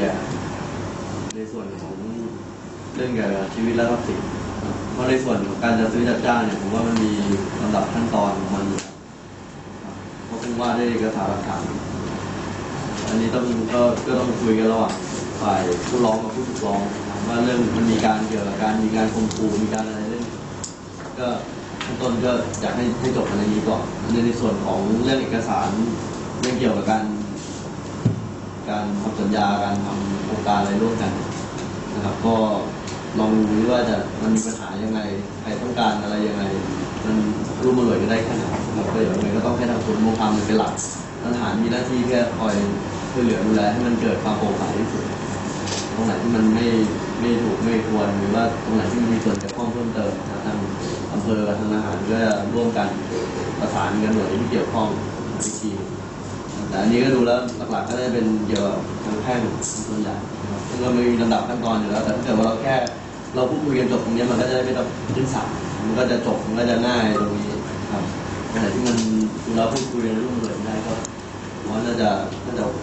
ียร์ในส่วนของเรื่องเกี่ยวกับชีวิตและทรัพย์สินเพราะในส่วนของการจะซื้อจัดจ้างเนี่ยผมว่ามันมีลำดับขั้นตอนของมันอยู่ครับเพราะคงว่าได้เอกสารหลักฐานอันนี้ต้องก็ก็ต้องคุยกันระหว่างฝ่ายผู้ร้องกับผู้ถูกร้องว่าเรื่องมันมีการเกี่ยวกับการมีการข่มขู่มีการอะไรเรื่องก็ขั้นต้นก็อยากให้ให้จบอะไรนี้ก่อนในในส่วนของเรื่องเอกสารเรื่องเกี่ยวกับการ ญญาการทำโครงการอะไรร่วมกันนะครับ ก็ลองดูว่าจะมันมีปัญหายังไงใครต้องการอะไรยังไง มันร่วมมือกันได้แค่ไหนนะครับก็เดียวยังไงก็ต้องให้ทางศูนย์โมคามเป็นหลักทหารมีหน้าที่แค่คอยช่วยเหลือดูแลให้มันเกิดความโปร่งใสที่สุดตรงไหนที่มันไม่ไม่ถูกไม่ควรหรือว่าตรงไหนที่มันมีส่วนเกี่ยวข้องเพิ่มเติมทางอำเภอทางทหารก็จะร่วมกันประสานกันหน่วยที่เกี่ยวข้องอีกที แต่อันนี้ก็ดูแล้วหลักๆก็จะเป็นเกี่ยวกับทางแพ่งส่วนใหญ่นะครับซึ่งก็มีลำดับขั้นตอนอยู่แล้ว แต่ถ้าเกิดว่าเราแค่เราพูดคุยกันจบตรงนี้มันก็จะได้ไม่ต้องขึ้นศาลมันก็จะจบมันก็จะง่ายตรงนี้ครับอันไหนที่มันเราพูดคุยกันร่วมเลยได้ก็ผมว่าน่าจะน่าจะโอเค